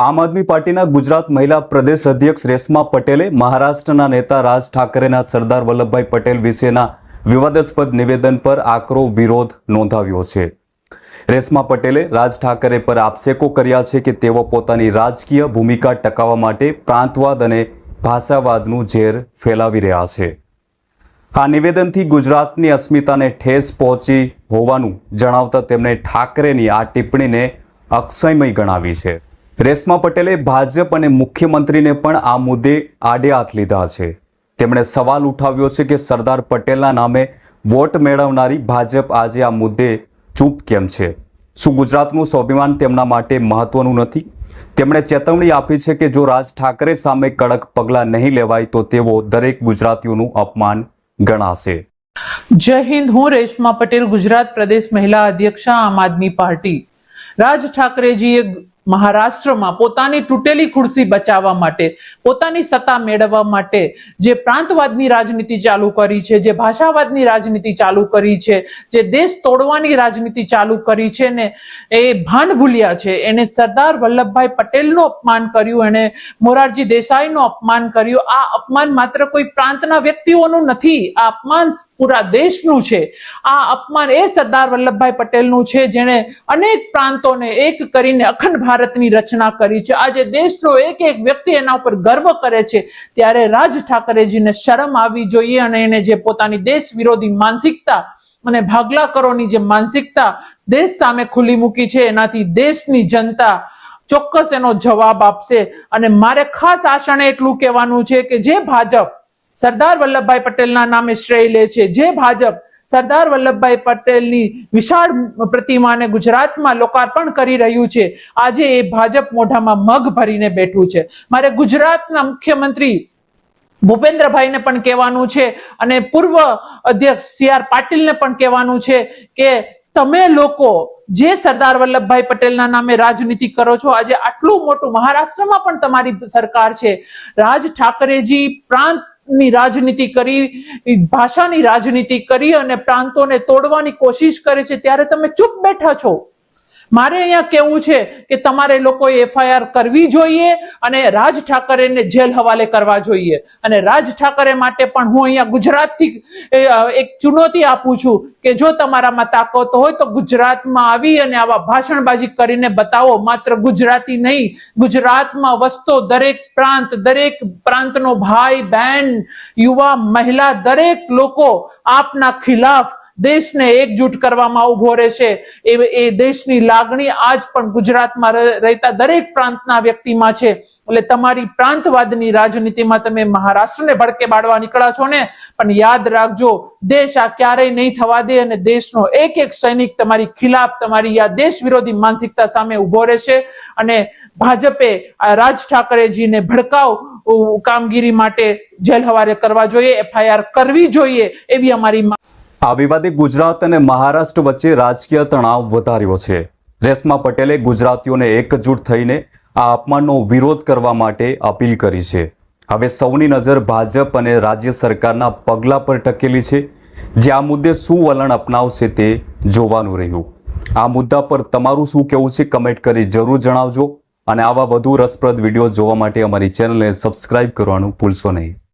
આમ આદમી પાર્ટીના ગુજરાત મહિલા પ્રદેશ અધ્યક્ષ રેશમા પટેલે મહારાષ્ટ્રના નેતા રાજ ઠાકરેના સરદાર વલ્લભભાઈ પટેલ વિશેના વિવાદાસ્પદ નિવેદન પર આકરો વિરોધ નોંધાવ્યો છે. રેશમા પટેલે રાજ ઠાકરે પર આક્ષેપો કર્યા છે કે તેઓ પોતાની રાજકીય ભૂમિકા ટકાવવા માટે પ્રાંતવાદ અને ભાષાવાદનું ઝેર ફેલાવી રહ્યા છે. આ નિવેદનથી ગુજરાતની અસ્મિતાને ઠેસ પહોંચી હોવાનું જણાવતા તેમણે ઠાકરેની આ ટિપ્પણીને અક્ષયમય ગણાવી છે. રેશમા પટેલે ભાજપ અને મુખ્યમંત્રીને પણ આ મુદ્દે આડે હાથ લીધા છે. તેમણે સવાલ ઉઠાવ્યો છે કે સરદાર પટેલના નામે વોટ મેળવનારી ભાજપ આજે આ મુદ્દે ચૂપ કેમ છે? શું ગુજરાતનું સ્વાભિમાન તેમના માટે મહત્વનું નથી? તેમણે ચેતવણી આપી છે કે જો રાજ ઠાકરે સામે કડક પગલાં નહીં લેવાય તો તેઓ દરેક ગુજરાતીઓનું અપમાન ગણાશે. જય હિન્દ, હું રેશમા પટેલ, ગુજરાત પ્રદેશ મહિલા અધ્યક્ષા, આમ આદમી પાર્ટી. રાજ ઠાકરેજીએ મહારાષ્ટ્રમાં પોતાની તૂટેલી ખુરશી બચાવવા માટે, પોતાની સત્તા મેળવવા માટે જે પ્રાંતવાદની રાજનીતિ ચાલુ કરી છે, જે ભાષાવાદની રાજનીતિ ચાલુ કરી છે, જે દેશ તોડવાની રાજનીતિ ચાલુ કરી છે ને, એ ભાન ભૂલ્યા છે. એને સરદાર વલ્લભભાઈ પટેલનું અપમાન કર્યું, એને મોરારજી દેસાઈનું અપમાન કર્યું. આ અપમાન માત્ર કોઈ પ્રાંતના વ્યક્તિઓનું નથી, આ અપમાન પૂરા દેશનું છે. આ અપમાન એ સરદાર વલ્લભભાઈ પટેલનું છે જેણે અનેક પ્રાંતોને એક કરીને અખંડ ભારતની રચના કરી છે. આજે દેશનો એક એક વ્યક્તિ એના ઉપર ગર્વ કરે છે. ત્યારે રાજ ઠાકરેજીને શરમ આવવી જોઈએ અને એને જે પોતાની દેશ વિરોધી માનસિકતા અને ભાગલા કરોની જે માનસિકતા દેશ સામે ખુલ્લી મૂકી છે, એનાથી દેશની જનતા ચોક્કસ એનો જવાબ આપશે. અને મારે ખાસ આશણે એટલું કહેવાનું છે કે જે ભાજપ સરદાર વલ્લભભાઈ પટેલના નામે શ્રેય લે છે, જે ભાજપ સરદાર વલ્લભભાઈ પટેલની વિશાળ પ્રતિમાને ગુજરાતમાં લોકાર્પણ કરી રહ્યું છે. આજે એ ભાજપ મોઢામાં મગ ભરીને બેઠું છે. મારે ગુજરાતના મુખ્યમંત્રી ભૂપેન્દ્રભાઈને પણ કહેવાનું છે અને પૂર્વ અધ્યક્ષ સી આર પાટીલને પણ કહેવાનું છે કે તમે લોકો જે સરદાર વલ્લભભાઈ પટેલના નામે રાજનીતિ કરો છો, આજે આટલું મોટું મહારાષ્ટ્રમાં પણ તમારી સરકાર છે. રાજ ઠાકરેજી પ્રાંત ની રાજનીતિ કરી ભાષાની રાજનીતિ કરી અને પ્રાંતોને તોડવાની કોશિશ કરે છે, ત્યારે તમે ચૂપ બેઠા છો. મારે અહીંયા કેવું છે કે તમારે લોકોએ એફઆઈઆર કરવી જોઈએ અને રાજ ઠાકરેને જેલ હવાલે કરવા જોઈએ. અને રાજ ઠાકરે માટે પણ હું અહીંયા ગુજરાતથી એક ચુનૌતી આપું છું કે જો તમારામાં તાકાત હોય તો ગુજરાતમાં આવી અને આવા ભાષણબાજી કરીને બતાવો. માત્ર ગુજરાતી નહીં, ગુજરાતમાં વસતો દરેક પ્રાંત, દરેક પ્રાંતનો ભાઈ, બહેન, યુવા, મહિલા, દરેક લોકો આપના ખિલાફ દેશને એકજૂટ કરવામાં ઊભો રહેશે. એ એ દેશની લાગણી આજ પણ ગુજરાતમાં રહેતા દરેક પ્રાંતના વ્યક્તિમાં છે. એટલે તમારી પ્રાંતવાદની રાજનીતિમાં તમે મહારાષ્ટ્રને ભડકે બાળવા નીકળ્યા છો ને? પણ યાદ રાખજો, દેશ આ ક્યારેય નહીં થવા દે અને દેશનો એક એક સૈનિક તમારી ખિલાફ, તમારી આ દેશ વિરોધી માનસિકતા સામે ઊભો રહેશે. અને ભાજપે આ રાજ ઠાકરેજીને ભડકાવ કામગીરી માટે જેલ હવારે કરવા જોઈએ, એફઆઈઆર કરવી જોઈએ એવી અમારી આ વિવાદે ગુજરાત અને મહારાષ્ટ્ર વચ્ચે રાજકીય તણાવ વધાર્યો છે. રેશમા પટેલે ગુજરાતીઓને એકજૂટ થઈને આ અપમાનનો વિરોધ કરવા માટે અપીલ કરી છે. હવે સૌની નજર ભાજપ અને રાજ્ય સરકારના પગલાં પર ટકેલી છે. જે આ મુદ્દે શું વલણ અપનાવશે તે જોવાનું રહ્યું. આ મુદ્દા પર તમારું શું કહેવું છે કમેન્ટ કરી જરૂર જણાવજો. અને આવા વધુ રસપ્રદ વીડિયો જોવા માટે અમારી ચેનલને સબસ્ક્રાઇબ કરવાનું ભૂલશો નહીં.